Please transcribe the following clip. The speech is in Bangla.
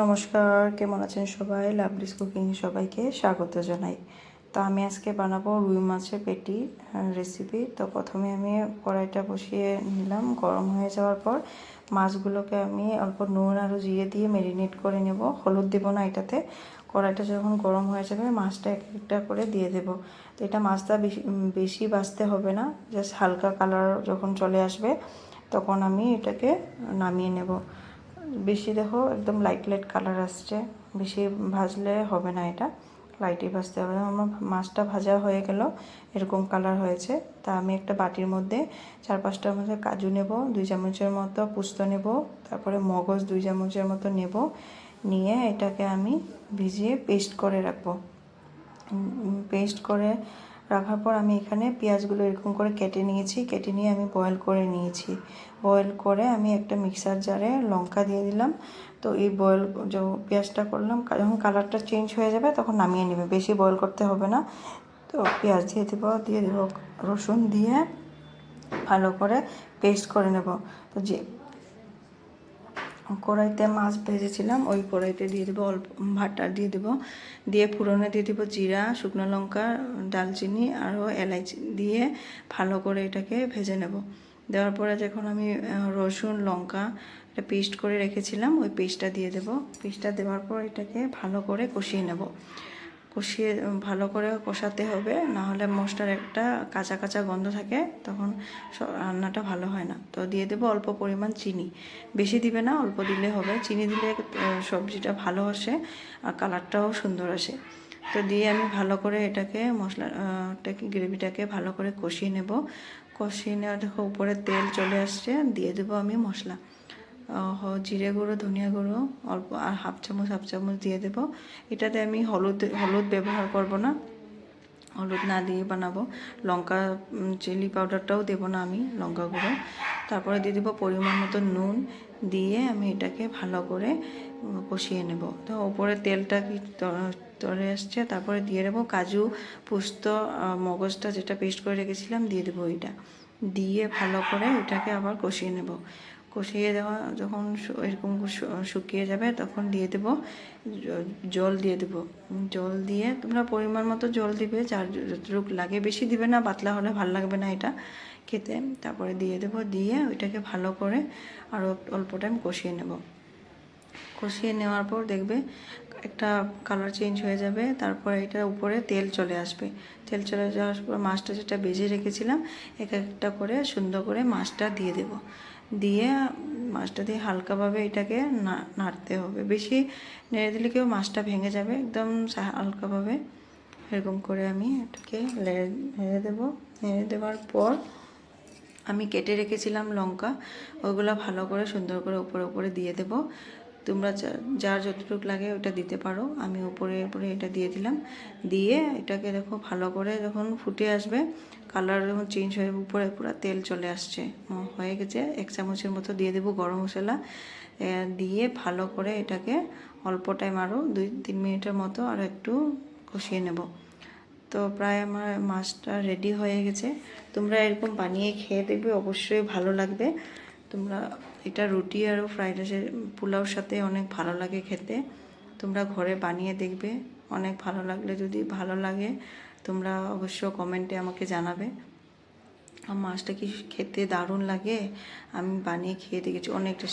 নমস্কার, কেমন আছেন সবাই? লাভলিস কুকিং সবাইকে স্বাগত জানাই। তো আমি আজকে বানাবো রুই মাছের পেটি রেসিপি তো প্রথমে আমি কড়াইটা বসিয়ে নিলাম। গরম হয়ে যাওয়ার পর মাছগুলোকে আমি অল্প নুন আর জিরে দিয়ে ম্যারিনেট করে নেব। হলুদ দেবো না এটাতে। কড়াইটা যখন গরম হয়ে যাবে, মাছটা এক একটা করে দিয়ে দেব। তো এটা মাছটা বেশি বেশি বাছতে হবে না। জাস্ট হালকা কালার যখন চলে আসবে, তখন আমি এটাকে নামিয়ে নেব। বেশি দেখো, একদম লাইট লাইট কালার আসছে। বেশি ভাজলে হবে না এটা লাইটই ভাজতে হবে। আমার মাছটা ভাজা হয়ে গেল, এরকম কালার হয়েছে। তা আমি একটা বাটির মধ্যে চার পাঁচটার মধ্যে কাজু নেব, দুই চামচের মতো পুস্ত নেব, তারপরে মগজ দুই চামচের মতো নেব। নিয়ে এটাকে আমি ভিজিয়ে পেস্ট করে রাখব। পেস্ট করে রাখার পর আমি এখানে পেঁয়াজগুলো এরকম করে কেটে নিয়েছি। কেটে নিয়ে আমি বয়েল করে নিয়েছি। বয়েল করে আমি একটা মিক্সার জারে লঙ্কা দিয়ে দিলাম। তো এই বয়েল পেঁয়াজটা করলাম যখন কালারটা চেঞ্জ হয়ে যাবে তখন নামিয়ে নেবে। বেশি বয়েল করতে হবে না। তো পেঁয়াজ দিয়ে দেবো দিয়ে দেবো রসুন দিয়ে ভালো করে পেস্ট করে নেব। তো যে কড়াইতে মাছ ভেজেছিলাম, ওই কড়াইতে দিয়ে দেবো অল্প ভাটা দিয়ে দেবো। দিয়ে ফুরনে দিয়ে দেবো জিরা, শুকনো লঙ্কা, ডালচিনি আরও এলাইচি দিয়ে ভালো করে এটাকে ভেজে নেব। দেওয়ার পরে যখন আমি রসুন, লঙ্কা এটা পেস্ট করে রেখেছিলাম, ওই পেস্টটা দিয়ে দেবো। পেস্টটা দেওয়ার পর এটাকে ভালো করে কষিয়ে নেব। কষিয়ে ভালো করে কষাতে হবে। না হলে মশলার একটা কাঁচা কাঁচা গন্ধ থাকে, তখন রান্নাটা ভালো হয় না। তো দিয়ে দেবো অল্প পরিমাণ চিনি। বেশি দিবে না, অল্প দিলে হবে। চিনি দিলে সবজিটা ভালো আসে আর কালারটাও সুন্দর আসে। তো দিয়ে আমি ভালো করে এটাকে মশলাটাকে গ্রেভিটাকে ভালো করে কষিয়ে নেব। কষিয়ে নেওয়া দেখো উপরে তেল চলে আসছে, দিয়ে দেবো আমি মশলা। জিরে গুঁড়ো, ধনিয়া গুঁড়ো, অল্প আর হাফ চামচ হাফ চামচ দিয়ে দেবো। এটাতে আমি হলুদ হলুদ ব্যবহার করব না। হলুদ না দিয়ে বানাবো। লঙ্কা চিলি পাউডারটাও দেবো না আমি, লঙ্কা গুঁড়ো। তারপরে দিয়ে দেবো পরিমাণ মতো নুন দিয়ে আমি এটাকে ভালো করে কষিয়ে নেব। তো ওপরে তেলটা কি তরে আসছে, তারপরে দিয়ে দেবো কাজু, পুস্ত মগজটা যেটা পেস্ট করে রেখেছিলাম, দিয়ে দেবো ওইটা। দিয়ে ভালো করে এটাকে আবার কষিয়ে নেব। কষিয়ে দেওয়া, যখন এরকম শুকিয়ে যাবে, তখন দিয়ে দেব জল দিয়ে দেব। জল দিয়ে তোমরা পরিমাণ মতো জল দিবে, যার যতটুকু লাগে। বেশি দিবে না, পাতলা হলে ভালো লাগবে না এটা খেতে। তারপরে দিয়ে দেব, দিয়ে ওইটাকে ভালো করে আরও অল্প টাইম কষিয়ে নেব। কষিয়ে নেওয়ার পর দেখবে একটা কালার চেঞ্জ হয়ে যাবে, তারপরে এটার উপরে তেল চলে আসবে। তেল চলে যাওয়ার পর মাছটা যেটা বেজে রেখেছিলাম, এক একটা করে সুন্দর করে মাছটা দিয়ে দেব। দিয়ে মাছটা দিয়ে হালকাভাবে এটাকে না, নাড়তে হবে। বেশি নেড়ে দিলে কেউ মাছটা ভেঙে যাবে? একদম হালকাভাবে। এরকম করে আমি এটাকে নেড়ে দেবো। নেড়ে দেওয়ার পর আমি কেটে রেখেছিলাম লঙ্কা। ওইগুলো ভালো করে সুন্দর করে উপরে উপরে দিয়ে দেবো। তোমরা যার যতটুকু লাগে ওটা দিতে পারো। আমি উপরে উপরে এটা দিয়ে দিলাম। দিয়ে এটাকে দেখো ভালো করে যখন ফুটে আসবে কালার যখন চেঞ্জ হয়ে উপরে পুরো তেল চলে আসছে। হয়ে গেছে। এক চামচের মতো দিয়ে দেবো গরম মশলা। দিয়ে ভালো করে এটাকে অল্প টাইম আরও দুই, তিন মিনিটের মতো আর একটু কষিয়ে নেব। তো প্রায় আমার মাছটা রেডি হয়ে গেছে। তোমরা এরকম বানিয়ে খেয়ে দেখবে, অবশ্যই ভালো লাগবে। তোমরা এটা রুটি আর ফ্রাইড রাইসের পোলাওর সাথে অনেক ভালো লাগে খেতে। তোমরা ঘরে বানিয়ে দেখবে, অনেক ভালো লাগলে যদি ভালো লাগে, তোমরা অবশ্য কমেন্টে আমাকে জানাবে। আর মাছটা কি খেতে দারুণ লাগে, আমি বানিয়ে খেয়ে দেখেছি। অনেকটা